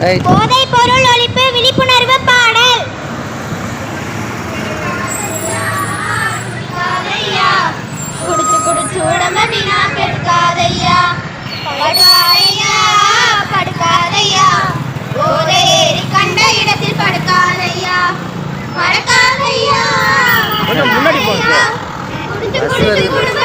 போதை பொருள் ஒழிப்பு விழிப்புணர்வு பாடல். குடிச்சு குடிச்சு உடம்ப வீணா கெடுக்காதையா? படுக்காதையா? படுக்காதையா? போதை ஏறி கண்ட இடத்தில் படுக்காதையா? மறக்காதையா? குடிச்சு குடிச்சு குடும்ப